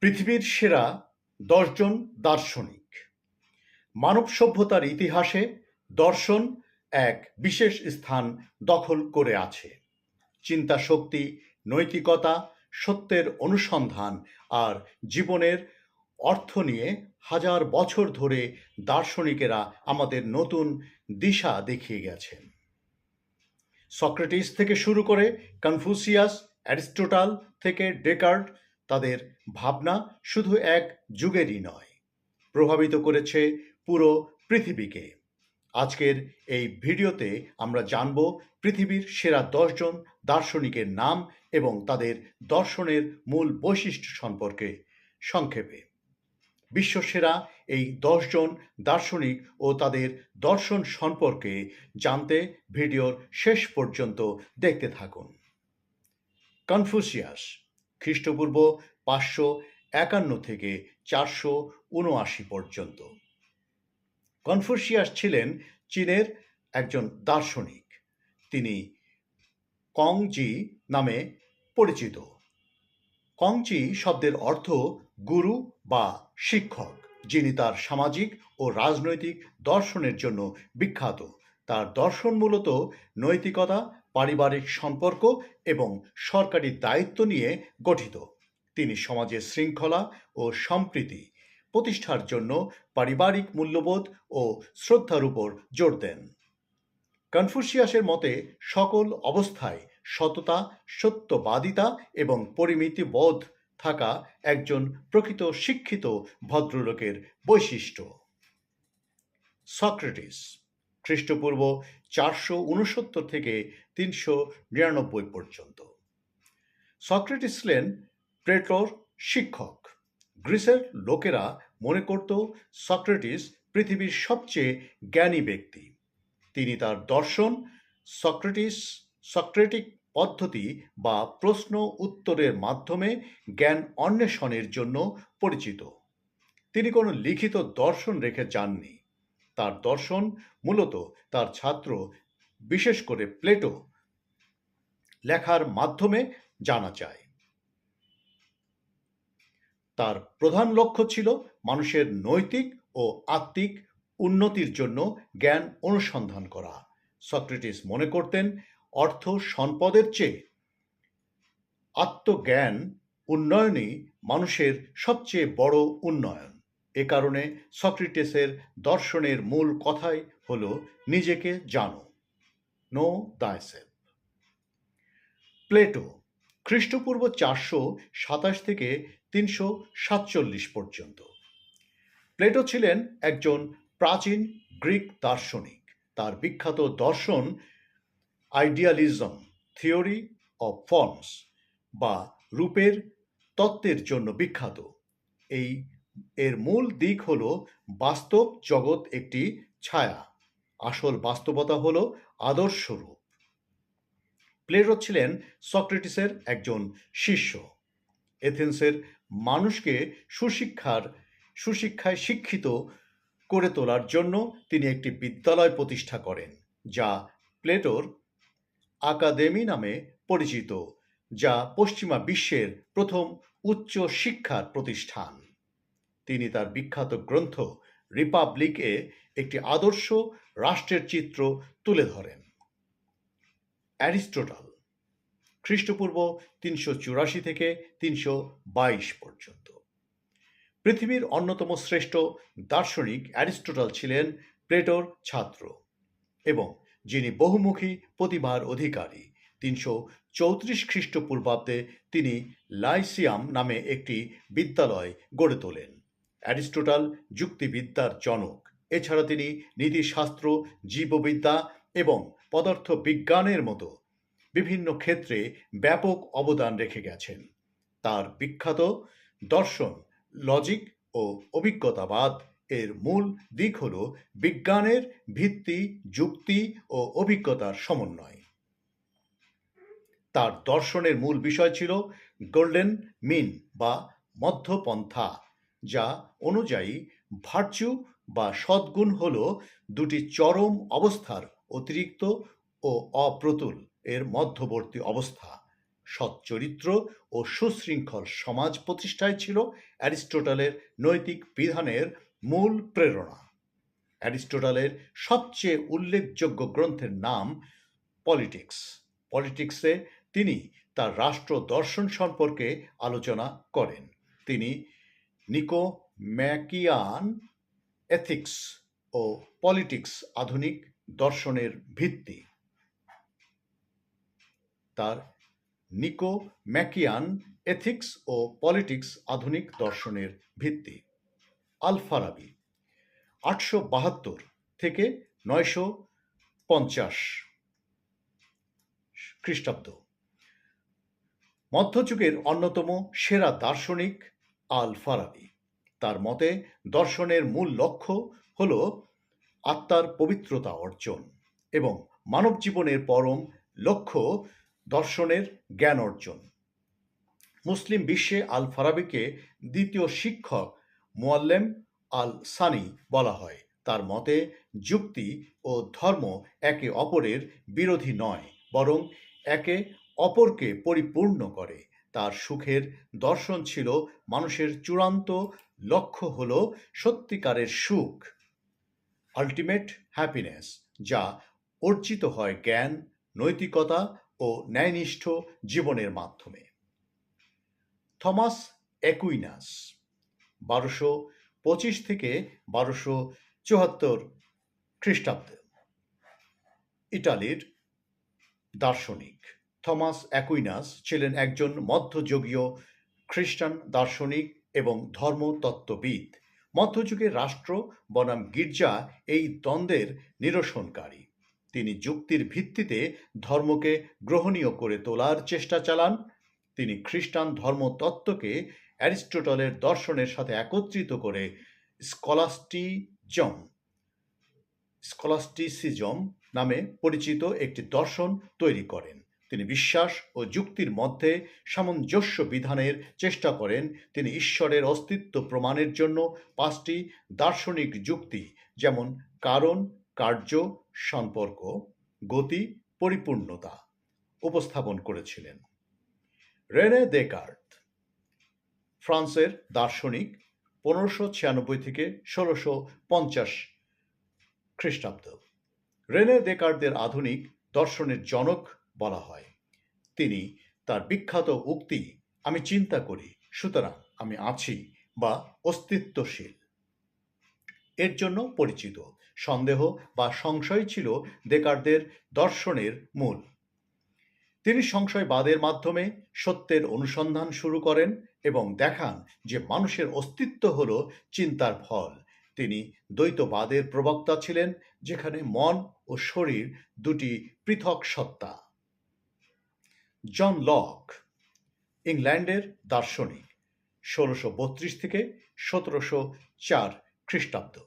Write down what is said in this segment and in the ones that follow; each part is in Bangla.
পৃথিবীর সেরা দশজন দার্শনিক। মানব সভ্যতার ইতিহাসে দর্শন এক বিশেষ স্থান দখল করে আছে। চিন্তা শক্তি, নৈতিকতা, সত্যের অনুসন্ধান আর জীবনের অর্থ নিয়ে হাজার বছর ধরে দার্শনিকেরা আমাদের নতুন দিশা দেখিয়ে গেছেন। সক্রেটিস থেকে শুরু করে কনফুসিয়াস, অ্যারিস্টোটাল থেকে ডেকার্ট তাদের ভাবনা শুধু এক যুগেরই নয়, প্রভাবিত করেছে পুরো পৃথিবীকে। আজকের এই ভিডিওতে আমরা জানব পৃথিবীর সেরা দশজন দার্শনিকের নাম এবং তাদের দর্শনের মূল বৈশিষ্ট্য সম্পর্কে সংক্ষেপে। বিশ্বসেরা এই দশজন দার্শনিক ও তাদের দর্শন সম্পর্কে জানতে ভিডিওর শেষ পর্যন্ত দেখতে থাকুন। কনফুসিয়াস খ্রিস্টপূর্ব পাঁচশো একান্ন থেকে চারশো উনআশি পর্যন্ত। কনফুসিয়াস ছিলেন চীনের একজন দার্শনিক। তিনি কংজি নামে পরিচিত। কংচি শব্দের অর্থ গুরু বা শিক্ষক, যিনি তার সামাজিক ও রাজনৈতিক দর্শনের জন্য বিখ্যাত। তার দর্শন মূলত নৈতিকতা পারিবারিক সম্পর্ক এবং সরকারি দায়িত্ব নিয়ে গঠিত। তিনি সমাজের শৃঙ্খলা ও সম্প্রীতি প্রতিষ্ঠার জন্য পারিবারিক মূল্যবোধ ও শ্রদ্ধার উপর জোর দেন। কনফুসিয়াসের মতে, সকল অবস্থায় সততা, সত্যবাদিতা এবং পরিমিতি বোধ থাকা একজন প্রকৃত শিক্ষিত ভদ্রলোকের বৈশিষ্ট্য। সক্রেটিস খ্রিস্টপূর্ব চারশো উনসত্তর থেকে তিনশো নিরানব্বই পর্যন্ত। সক্রেটিস ছিলেন প্লেটোর শিক্ষক। গ্রিসের লোকেরা মনে করত সক্রেটিস পৃথিবীর সবচেয়ে জ্ঞানী ব্যক্তি। তিনি তার দর্শন, সক্রেটিস, সক্রেটিক পদ্ধতি বা প্রশ্ন উত্তরের মাধ্যমে জ্ঞান অন্বেষণের জন্য পরিচিত। তিনি কোনো লিখিত দর্শন রেখে যাননি। তার দর্শন, মূলত তার ছাত্র, বিশেষ করে প্লেটো, লেখার মাধ্যমে জানা যায়। তার প্রধান লক্ষ্য ছিল মানুষের নৈতিক ও আত্মিক উন্নতির জন্য জ্ঞান অনুসন্ধান করা। সক্রেটিস মনে করতেন, অর্থ সম্পদের চেয়ে আত্মজ্ঞান উন্নয়নই মানুষের সবচেয়ে বড় উন্নয়ন। এ কারণে সক্রেটিসের দর্শনের মূল কথাই হল, নিজেকে জানো। নো দায়সেলফ প্লেটো, খ্রিস্টপূর্ব চারশো সাতাশ থেকে তিনশো সাতচল্লিশ পর্যন্ত। প্লেটো ছিলেন একজন প্রাচীন গ্রিক দার্শনিক। তার বিখ্যাত দর্শন আইডিয়ালিজম, থিওরি অফ ফর্মস বা রূপের তত্ত্বের জন্য বিখ্যাত। এই এর মূল দিক হল বাস্তব জগৎ একটি ছায়া। আসল বাস্তবতা হল আদর্শ রূপ। প্লেটো ছিলেন সক্রেটিসের একজন শিষ্য। এথেন্সের মানুষকে সুশিক্ষার, সুশিক্ষায় শিক্ষিত করে তোলার জন্য তিনি একটি বিদ্যালয় প্রতিষ্ঠা করেন, যা প্লেটোর আকাদেমি নামে পরিচিত, যা পশ্চিমা বিশ্বের প্রথম উচ্চ শিক্ষার প্রতিষ্ঠান। তিনি তার বিখ্যাত গ্রন্থ রিপাবলিকে একটি আদর্শ রাষ্ট্রের চিত্র তুলে ধরেন। অ্যারিস্টোটল, খ্রিস্টপূর্ব তিনশো চুরাশি থেকে তিনশো বাইশ পর্যন্ত। পৃথিবীর অন্যতম শ্রেষ্ঠ দার্শনিক অ্যারিস্টোটল ছিলেন প্লেটোর ছাত্র এবং যিনি বহুমুখী প্রতিভার অধিকারী। তিনশো চৌত্রিশ খ্রিস্টপূর্বাব্দে তিনি লাইসিয়াম নামে একটি বিদ্যালয় গড়ে তোলেন। অ্যারিস্টোটল যুক্তিবিদ্যার জনক। এছাড়া তিনি নীতিশাস্ত্র, জীববিদ্যা এবং পদার্থ বিজ্ঞানের মতো বিভিন্ন ক্ষেত্রে ব্যাপক অবদান রেখে গেছেন। তার বিখ্যাত দর্শন, লজিক ও অভিজ্ঞতাবাদ এর মূল দিক হল বিজ্ঞানের ভিত্তি, যুক্তি ও অভিজ্ঞতার সমন্বয়। তার দর্শনের মূল বিষয় ছিল গোল্ডেন মিন বা মধ্যপন্থা। যা অনুযায়ী ভার্চু বা সদ্গুণ হল দুটি চরম অবস্থার অতিরিক্ত ও অপ্রতুল এর মধ্যবর্তী অবস্থা। সচ্চরিত্র ও সুশৃঙ্খল সমাজ প্রতিষ্ঠায় ছিল অ্যারিস্টোটলের নৈতিক বিধানের মূল প্রেরণা। অ্যারিস্টোটলের সবচেয়ে উল্লেখযোগ্য গ্রন্থের নাম পলিটিক্স। পলিটিক্সে তিনি তার রাষ্ট্র দর্শন সম্পর্কে আলোচনা করেন। তিনি নিকো ম্যাকিয়ান এথিক্স ও পলিটিক্স আধুনিক দর্শনের ভিত্তি। তার নিকো ম্যাকিয়ান এথিক্স ও পলিটিক্স আধুনিক দর্শনের ভিত্তি। আলফারাবি, আটশো বাহাত্তর থেকে নয়শো পঞ্চাশ খ্রিস্টাব্দ। মধ্যযুগের অন্যতম সেরা দার্শনিক আল ফারাবি তার মতে, দর্শনের মূল লক্ষ্য হল আত্মার পবিত্রতা অর্জন এবং মানব জীবনের পরম লক্ষ্য দর্শনের জ্ঞান অর্জন। মুসলিম বিশ্বে আল ফারাবিকে দ্বিতীয় শিক্ষক মোয়াল্লেম আল সানি বলা হয়। তার মতে, যুক্তি ও ধর্ম একে অপরের বিরোধী নয়, বরং একে অপরকে পরিপূর্ণ করে। তার সুখের দর্শন ছিল মানুষের চূড়ান্ত লক্ষ্য হল সত্যিকারের সুখ আলটিমেট হ্যাপিনেস যা অর্জিত হয় জ্ঞান, নৈতিকতা ও ন্যায়নিষ্ঠ জীবনের মাধ্যমে। থমাস একুইনাস, বারোশো পঁচিশ থেকে বারোশো চুয়াত্তর খ্রিস্টাব্দ, ইটালির দার্শনিক। থমাস অ্যাকুইনাস ছিলেন একজন মধ্যযুগীয় খ্রিস্টান দার্শনিক এবং ধর্মতত্ত্ববিদ। মধ্যযুগের রাষ্ট্র বনাম গির্জা এই দ্বন্দ্বের নিরসনকারী। তিনি যুক্তির ভিত্তিতে ধর্মকে গ্রহণীয় করে তোলার চেষ্টা চালান। তিনি খ্রিস্টান ধর্মতত্ত্বকে অ্যারিস্টোটলের দর্শনের সাথে একত্রিত করে স্কলাস্টিজম, স্কলাস্টিসিজম নামে পরিচিত একটি দর্শন তৈরি করেন। তিনি বিশ্বাস ও যুক্তির মধ্যে সামঞ্জস্য বিধানের চেষ্টা করেন। তিনি ঈশ্বরের অস্তিত্ব প্রমাণের জন্য পাঁচটি দার্শনিক যুক্তি, যেমন কারণ, কার্য, সম্পর্ক, গতি, পরিপূর্ণতা উপস্থাপন করেছিলেন। রেনে দেকার্ত ফ্রান্সের দার্শনিক, পনেরোশো ছিয়ানব্বই থেকে ষোলোশো পঞ্চাশ খ্রিস্টাব্দ। রেনে দেকার্দের আধুনিক দর্শনের জনক বলা হয়। তিনি তার বিখ্যাত উক্তি, আমি চিন্তা করি, সুতরাং আমি আছি বা অস্তিত্বশীল এর জন্য পরিচিত। সন্দেহ বা সংশয় ছিল দেকারদের দর্শনের মূল। তিনি সংশয়বাদের মাধ্যমে সত্যের অনুসন্ধান শুরু করেন এবং দেখান যে মানুষের অস্তিত্ব হল চিন্তার ফল। তিনি দ্বৈতবাদের প্রবক্তা ছিলেন, যেখানে মন ও শরীর দুটি পৃথক সত্তা। জন লক ইংল্যান্ডের দার্শনিক, ষোলোশো বত্রিশ থেকে সতেরোশো চার খ্রিস্টাব্দ।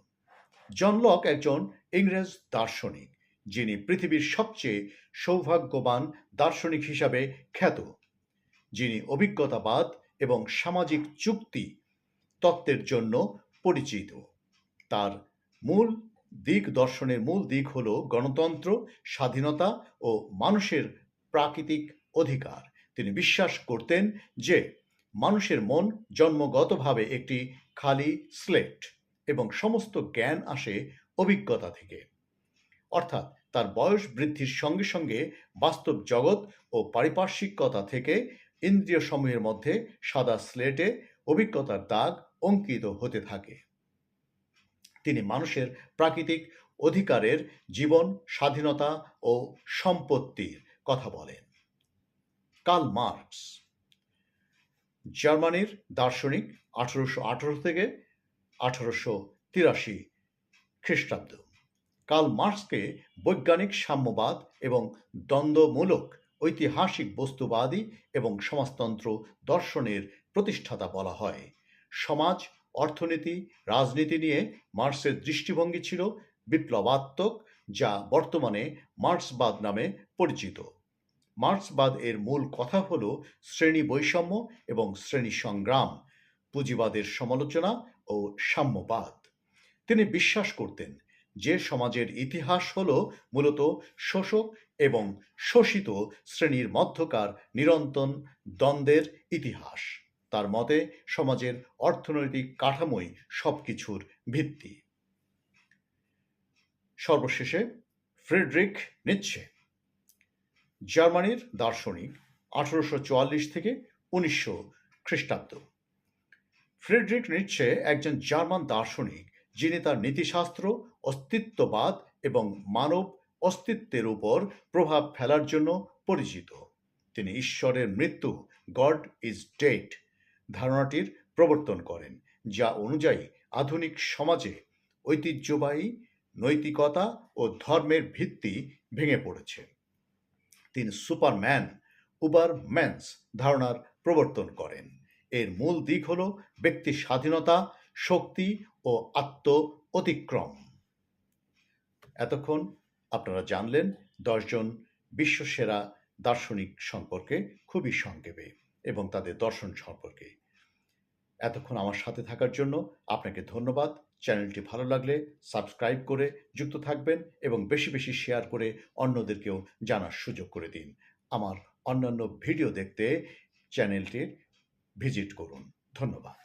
জন লক একজন ইংরেজ দার্শনিক, যিনি পৃথিবীর সবচেয়ে সৌভাগ্যবান দার্শনিক হিসাবে খ্যাত। যিনি অভিজ্ঞতাবাদ এবং সামাজিক চুক্তি তত্ত্বের জন্য পরিচিত। তার মূল দিক দর্শনের মূল দিক হল গণতন্ত্র, স্বাধীনতা ও মানুষের প্রাকৃতিক অধিকার। তিনি বিশ্বাস করতেন যে মানুষের মন জন্মগতভাবে একটি খালি স্লেট এবং সমস্ত জ্ঞান আসে অভিজ্ঞতা থেকে। অর্থাৎ তার বয়স বৃদ্ধির সঙ্গে সঙ্গে বাস্তব জগৎ ও পারিপার্শ্বিকতা থেকে ইন্দ্রিয় সমূহের মধ্যে সাদা স্লেটে অভিজ্ঞতার দাগ অঙ্কিত হতে থাকে। তিনি মানুষের প্রাকৃতিক অধিকারের জীবন, স্বাধীনতা ও সম্পত্তির কথা বলেন। কার্ল মার্কস জার্মানির দার্শনিক, আঠারোশো আঠারো থেকে আঠারোশো তিরাশি খ্রিস্টাব্দ। কার্ল মার্কসকে বৈজ্ঞানিক সাম্যবাদ এবং দ্বন্দ্বমূলক ঐতিহাসিক বস্তুবাদী এবং সমাজতন্ত্র দর্শনের প্রতিষ্ঠাতা বলা হয়। সমাজ, অর্থনীতি, রাজনীতি নিয়ে মার্কসের দৃষ্টিভঙ্গি ছিল বিপ্লবাত্মক, যা বর্তমানে মার্ক্সবাদ নামে পরিচিত। মার্ক্সবাদ এর মূল কথা হল শ্রেণি বৈষম্য এবং শ্রেণি সংগ্রাম, পুঁজিবাদের সমালোচনা ও সাম্যবাদ। তিনি বিশ্বাস করতেন যে সমাজের ইতিহাস হল মূলত শোষক এবং শোষিত শ্রেণির মধ্যকার নিরন্তন দ্বন্দ্বের ইতিহাস। তার মতে সমাজের অর্থনৈতিক কাঠামোই সবকিছুর ভিত্তি। সর্বশেষে ফ্রেডরিক নিচ্ছে। জার্মানির দার্শনিক আঠারোশো চুয়াল্লিশ থেকে উনিশশো খ্রিস্টাব্দ। ফ্রেডরিক নিচ্ছে একজন জার্মান দার্শনিক যিনি তার নীতিশাস্ত্র, অস্তিত্ববাদ এবং মানব অস্তিত্বের উপর প্রভাব ফেলার জন্য পরিচিত। তিনি ঈশ্বরের মৃত্যু, গড ইজ ডেট ধারণাটির প্রবর্তন করেন, যা অনুযায়ী আধুনিক সমাজে ঐতিহ্যবাহী নৈতিকতা ও ধর্মের ভিত্তি ভেঙে পড়েছে। তিনি সুপারম্যান উবার ম্যানস ধারণার প্রবর্তন করেন। এর মূল দিক হল ব্যক্তি স্বাধীনতা, শক্তি ও আত্ম অতিক্রম। এতক্ষণ আপনারা জানলেন দশজন বিশ্বসেরা দার্শনিক সম্পর্কে খুবই সংক্ষেপে এবং তাদের দর্শন সম্পর্কে। এতক্ষণ আমার সাথে থাকার জন্য আপনাকে ধন্যবাদ। চ্যানেলটি ভালো লাগলে সাবস্ক্রাইব করে যুক্ত থাকবেন এবং বেশি বেশি শেয়ার করে অন্যদেরকেও জানার সুযোগ করে দিন। আমার অন্যান্য ভিডিও দেখতে চ্যানেলটির ভিজিট করুন। ধন্যবাদ।